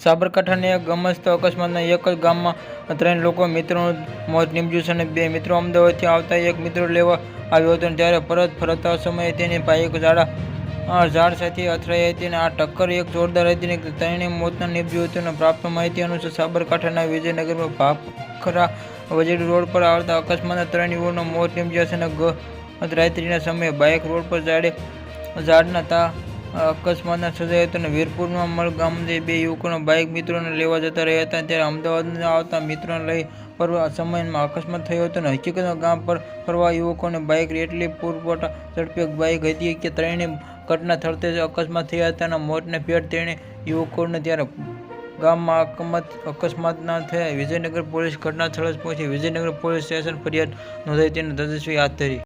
સાબરકાંઠાના એક ગમસ્ત અકસ્માતના એક જ ગામમાં ત્રણ લોકો મિત્રોનું મોત નીપજ્યું છે અને બે મિત્રો અમદાવાદથી આવતા એક મિત્રો લેવા આવ્યો હતો ત્યારે પરત ફરતા સમયે તેની બાઇક ઝાડા ઝાડ સાથે અથડાઈ હતી અને આ ટક્કર એક જોરદાર હતી અને ત્રણેય મોતના નીપજ્યું હતું અને પ્રાપ્ત માહિતી અનુસાર સાબરકાંઠાના વિજયનગરમાં ભાખરા વજેડી રોડ પર આવતા અકસ્માતના ત્રણ યુવાનો મોત નીપજ્યા છે અને ગત રાત્રિના સમયે બાઇક રોડ પર ઝાડે, ઝાડના તા અકસ્માતના સર્જાયો હતો અને વીરપુરમાં મળ ગામથી બે યુવકોના બાઇક મિત્રોને લેવા જતા રહ્યા હતા. ત્યારે અમદાવાદ આવતા મિત્રોને લઈ ફરવા સમયમાં અકસ્માત થયો હતો અને હકીકતમાં ગામ પર ફરવા યુવકોને બાઇક એટલી પૂરપોટા ઝડપી બાઇક હતી કે ત્રણે ઘટના સ્થળે જ અકસ્માત થયા હતા અને મોતને ભેટ તેણે યુવકોને ત્યારે ગામમાં અકસ્માત ના થયા. વિજયનગર પોલીસ ઘટના સ્થળે પહોંચી. વિજયનગર પોલીસ સ્ટેશન ફરિયાદ નોંધાઈ તેને તજસ્વી હાથ ધરી